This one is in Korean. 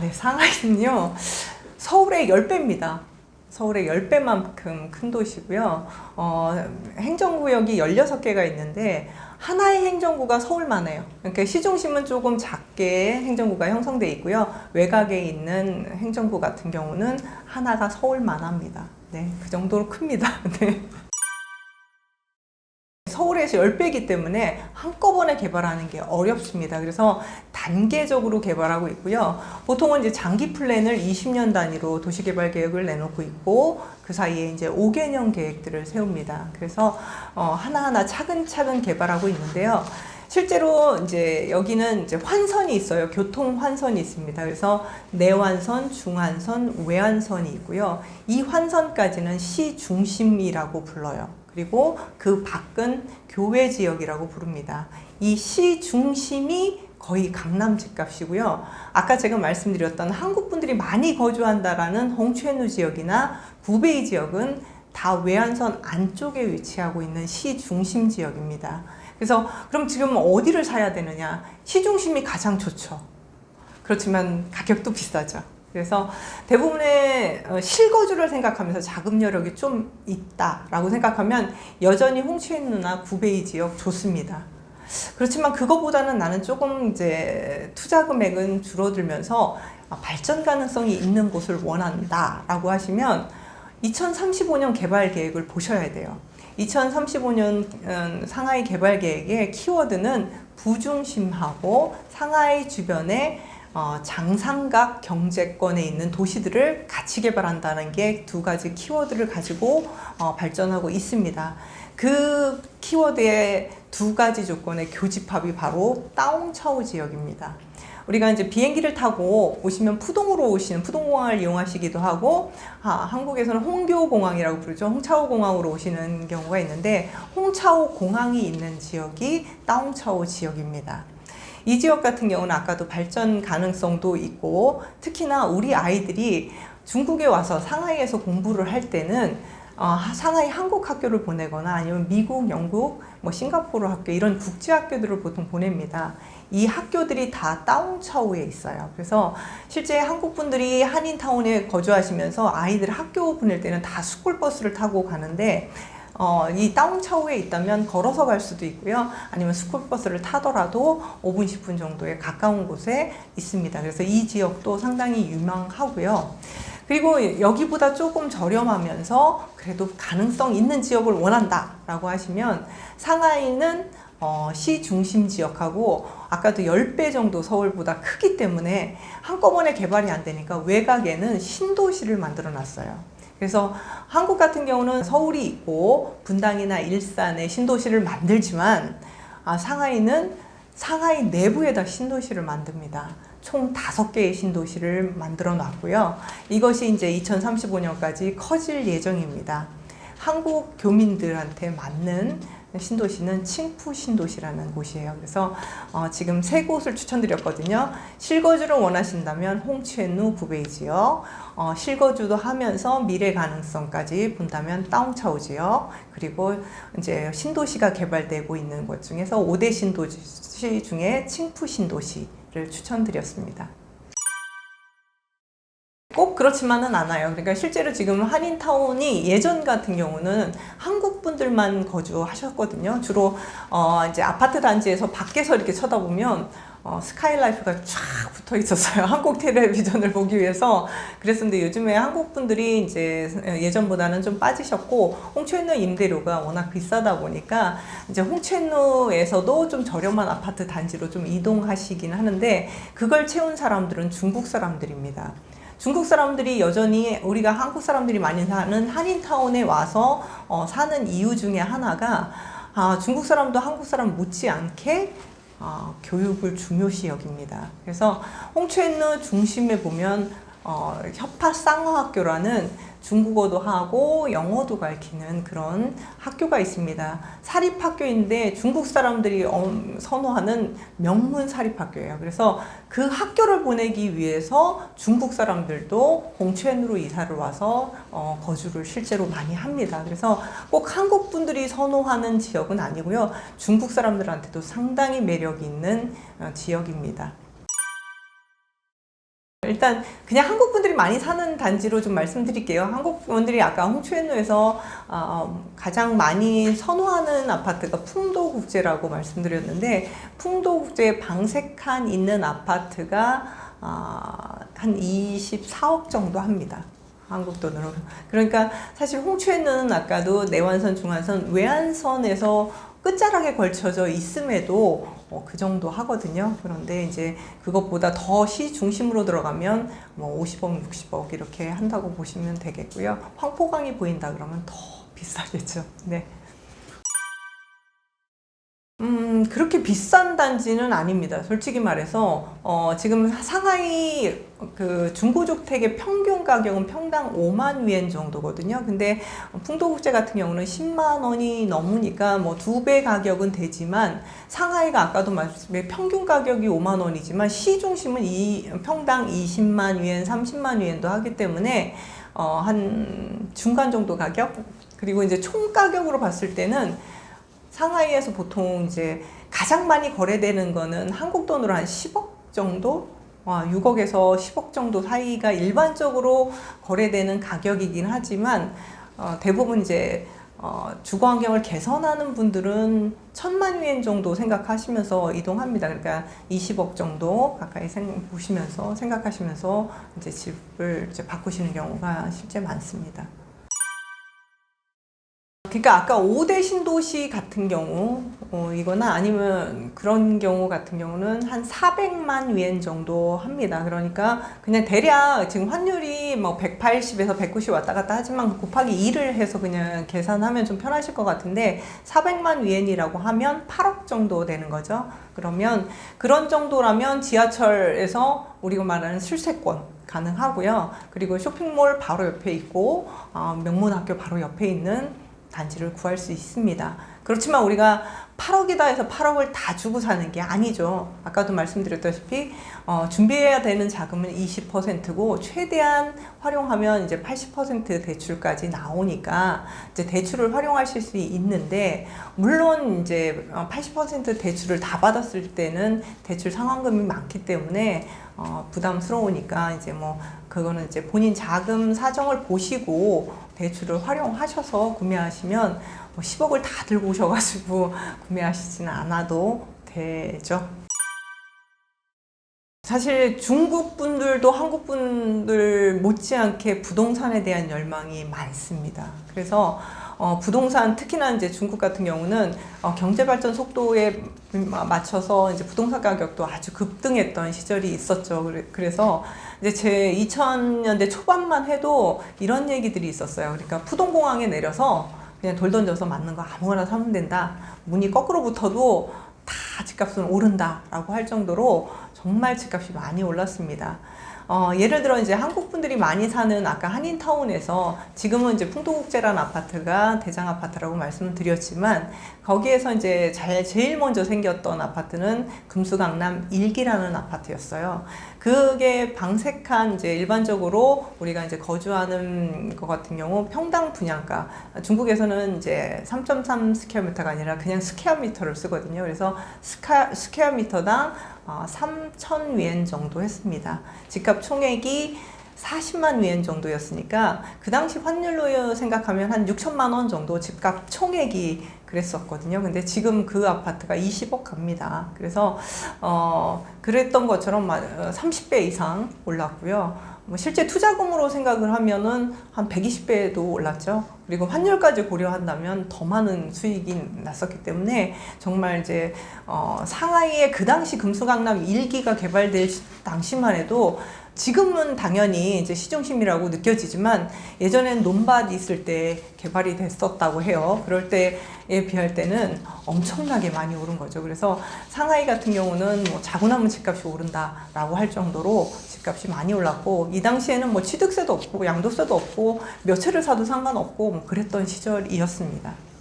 네, 상하이는요, 서울의 10배입니다. 서울의 10배만큼 큰 도시고요. 어, 행정구역이 16개가 있는데, 하나의 행정구가 서울만 해요. 그러니까 시중심은 조금 작게 행정구가 형성돼 있고요. 외곽에 있는 행정구 같은 경우는 하나가 서울만 합니다. 네, 그 정도로 큽니다. 네. 서울에서 10배이기 때문에 한꺼번에 개발하는 게 어렵습니다. 그래서 단계적으로 개발하고 있고요. 보통은 이제 장기 플랜을 20년 단위로 도시개발 계획을 내놓고 있고 그 사이에 이제 5개년 계획들을 세웁니다. 그래서 어, 하나하나 차근차근 개발하고 있는데요. 실제로 이제 여기는 이제 환선이 있어요. 교통 환선이 있습니다. 그래서 내환선, 중환선, 외환선이 있고요. 이 환선까지는 시 중심이라고 불러요. 그리고 그 밖은 교외 지역이라고 부릅니다. 이 시 중심이 거의 강남 집값이고요. 아까 제가 말씀드렸던 한국 분들이 많이 거주한다라는 홍추엔루 지역이나 구베이 지역은 다 외환선 안쪽에 위치하고 있는 시 중심 지역입니다. 그래서 그럼 지금 어디를 사야 되느냐? 시 중심이 가장 좋죠. 그렇지만 가격도 비싸죠. 그래서 대부분의 어, 실거주를 생각하면서 자금 여력이 좀 있다라고 생각하면 여전히 홍치엔누나 구베이 지역 좋습니다. 그렇지만 그거보다는 나는 조금 이제 투자 금액은 줄어들면서 아, 발전 가능성이 있는 곳을 원한다라고 하시면 2035년 개발 계획을 보셔야 돼요. 2035년 상하이 개발 계획의 키워드는 부중심하고 상하이 주변에 어, 장삼각 경제권에 있는 도시들을 같이 개발한다는 게 두 가지 키워드를 가지고 어, 발전하고 있습니다. 그 키워드의 두 가지 조건의 교집합이 바로 따옹차오 지역입니다. 우리가 이제 비행기를 타고 오시면 푸동으로 오시는 푸동공항을 이용하시기도 하고 아, 한국에서는 홍교공항이라고 부르죠. 홍차오 공항으로 오시는 경우가 있는데 홍차오 공항이 있는 지역이 따옹차오 지역입니다. 이 지역 같은 경우는 아까도 발전 가능성도 있고 특히나 우리 아이들이 중국에 와서 상하이에서 공부를 할 때는 어, 상하이 한국 학교를 보내거나 아니면 미국, 영국, 뭐 싱가포르 학교 이런 국제 학교들을 보통 보냅니다. 이 학교들이 다 다운차오에 있어요. 그래서 실제 한국 분들이 한인타운에 거주하시면서 아이들 학교 보낼 때는 다 스쿨버스를 타고 가는데 어, 이 다운차오에 있다면 걸어서 갈 수도 있고요. 아니면 스쿨버스를 타더라도 5분, 10분 정도에 가까운 곳에 있습니다. 그래서 이 지역도 상당히 유명하고요. 그리고 여기보다 조금 저렴하면서 그래도 가능성 있는 지역을 원한다라고 하시면 상하이는 어, 시 중심 지역하고 아까도 10배 정도 서울보다 크기 때문에 한꺼번에 개발이 안 되니까 외곽에는 신도시를 만들어 놨어요. 그래서 한국 같은 경우는 서울이 있고 분당이나 일산에 신도시를 만들지만 아, 상하이는 상하이 내부에다 신도시를 만듭니다. 총 다섯 개의 신도시를 만들어 놨고요. 이것이 이제 2035년까지 커질 예정입니다. 한국 교민들한테 맞는 신도시는 칭푸 신도시라는 곳이에요. 그래서 어, 지금 세 곳을 추천드렸거든요. 실거주를 원하신다면 홍치엔루 구베이 지역, 어, 실거주도 하면서 미래 가능성까지 본다면 다운차오 지역, 그리고 이제 신도시가 개발되고 있는 곳 중에서 5대 신도시 중에 칭푸 신도시를 추천드렸습니다. 꼭 그렇지만은 않아요. 그러니까 실제로 지금 한인타운이 예전 같은 경우는 한국 분들만 거주하셨거든요. 주로 어 이제 아파트 단지에서 밖에서 이렇게 쳐다보면 어 스카이라이프가 쫙 붙어 있었어요. 한국 텔레비전을 보기 위해서. 그랬었는데 요즘에 한국 분들이 이제 예전보다는 좀 빠지셨고 홍천루 임대료가 워낙 비싸다 보니까 이제 홍천루에서도 좀 저렴한 아파트 단지로 좀 이동하시긴 하는데 그걸 채운 사람들은 중국 사람들입니다. 중국 사람들이 여전히 우리가 한국 사람들이 많이 사는 한인타운에 와서 어, 사는 이유 중에 하나가 아, 중국 사람도 한국 사람 못지않게 어, 교육을 중요시 여깁니다. 그래서 홍추엔느 중심에 보면 어, 협파 쌍어학교라는 중국어도 하고 영어도 가르치는 그런 학교가 있습니다. 사립학교인데 중국 사람들이 선호하는 명문 사립학교예요. 그래서 그 학교를 보내기 위해서 중국 사람들도 공추엔으로 이사를 와서 어, 거주를 실제로 많이 합니다. 그래서 꼭 한국 분들이 선호하는 지역은 아니고요. 중국 사람들한테도 상당히 매력 있는 어, 지역입니다. 일단 그냥 한국 분들이 많이 사는 단지로 좀 말씀드릴게요. 한국 분들이 아까 홍추엔로에서 어, 가장 많이 선호하는 아파트가 풍도국제라고 말씀드렸는데 풍도국제 방색한 있는 아파트가 아, 한 24억 정도 합니다. 한국 돈으로. 그러니까 사실 홍추에는 아까도 내완선, 중완선, 외안선에서 끝자락에 걸쳐져 있음에도 어, 그 정도 하거든요. 그런데 이제 그것보다 더 시 중심으로 들어가면 뭐 50억, 60억 이렇게 한다고 보시면 되겠고요. 황포강이 보인다 그러면 더 비싸겠죠. 네. 음, 그렇게 비싼 단지는 아닙니다. 솔직히 말해서, 어, 지금 상하이 그 중고주택의 평균 가격은 평당 5만 위엔 정도거든요. 근데 풍도국제 같은 경우는 10만 원이 넘으니까 뭐 두 배 가격은 되지만 상하이가 아까도 말씀드린 평균 가격이 5만 원이지만 시 중심은 이 평당 20만 위엔, 30만 위엔도 하기 때문에 어, 한 중간 정도 가격 그리고 이제 총 가격으로 봤을 때는 상하이에서 보통 이제 가장 많이 거래되는 거는 한국 돈으로 한 10억 정도? 와, 6억에서 10억 정도 사이가 일반적으로 거래되는 가격이긴 하지만 어, 대부분 이제 어, 주거 환경을 개선하는 분들은 천만 위엔 정도 생각하시면서 이동합니다. 그러니까 20억 정도 가까이 생, 보시면서 생각하시면서 이제 집을 이제 바꾸시는 경우가 실제 많습니다. 그러니까 아까 5대 신도시 같은 경우 어, 이거나 아니면 그런 경우 같은 경우는 한 400만 위엔 정도 합니다. 그러니까 그냥 대략 지금 환율이 뭐 180에서 190 왔다 갔다 하지만 곱하기 2를 해서 그냥 계산하면 좀 편하실 것 같은데 400만 위엔이라고 하면 8억 정도 되는 거죠. 그러면 그런 정도라면 지하철에서 우리가 말하는 실세권 가능하고요. 그리고 쇼핑몰 바로 옆에 있고 어, 명문학교 바로 옆에 있는 단지를 구할 수 있습니다. 그렇지만 우리가 8억이다 해서 8억을 다 주고 사는 게 아니죠. 아까도 말씀드렸다시피 어, 준비해야 되는 자금은 20%고 최대한 활용하면 이제 80% 대출까지 나오니까 이제 대출을 활용하실 수 있는데 물론 이제 80% 대출을 다 받았을 때는 대출 상환금이 많기 때문에 어, 부담스러우니까 이제 뭐 그거는 이제 본인 자금 사정을 보시고 대출을 활용하셔서 구매하시면 뭐 10억을 다 들고 오셔가지고 구매하시지는 않아도 되죠. 사실 중국 분들도 한국 분들 못지않게 부동산에 대한 열망이 많습니다. 그래서 어, 부동산 특히나 이제 중국 같은 경우는 어, 경제 발전 속도에 맞춰서 이제 부동산 가격도 아주 급등했던 시절이 있었죠. 그래, 그래서 이제 제 2000년대 초반만 해도 이런 얘기들이 있었어요. 그러니까 푸동공항에 내려서 그냥 돌 던져서 맞는 거 아무거나 사면 된다. 문이 거꾸로 붙어도 다 집값은 오른다라고 할 정도로 정말 집값이 많이 올랐습니다. 어, 예를 들어 이제 한국 분들이 많이 사는 아까 한인타운에서 지금은 이제 풍도국제라는 아파트가 대장 아파트라고 말씀드렸지만 거기에서 이제 잘 제일 먼저 생겼던 아파트는 금수강남 일기라는 아파트였어요. 그게 방색한 이제 일반적으로 우리가 이제 거주하는 것 같은 경우 평당 분양가 중국에서는 이제 3.3 스퀘어미터가 아니라 그냥 스퀘어미터를 쓰거든요. 그래서 스퀘, 스퀘어미터당 어, 3천 위엔 정도 했습니다. 집값 총액이 40만 위엔 정도였으니까 그 당시 환율로 생각하면 한 6천만 원 정도 집값 총액이 그랬었거든요. 근데 지금 그 아파트가 20억 갑니다. 그래서 어 그랬던 것처럼 30배 어, 이상 올랐고요. 뭐 실제 투자금으로 생각을 하면은 한 120배도 올랐죠. 그리고 환율까지 고려한다면 더 많은 수익이 났었기 때문에 정말 이제 어 상하이의 그 당시 금수강남 1기가 개발될 당시만 해도 지금은 당연히 이제 시중심이라고 느껴지지만 예전엔 논밭 있을 때 개발이 됐었다고 해요. 그럴 때에 비할 때는 엄청나게 많이 오른 거죠. 그래서 상하이 같은 경우는 뭐 자고 나면 집값이 오른다라고 할 정도로 집값이 많이 올랐고 이 당시에는 뭐 취득세도 없고 양도세도 없고 몇 채를 사도 상관없고 뭐 그랬던 시절이었습니다.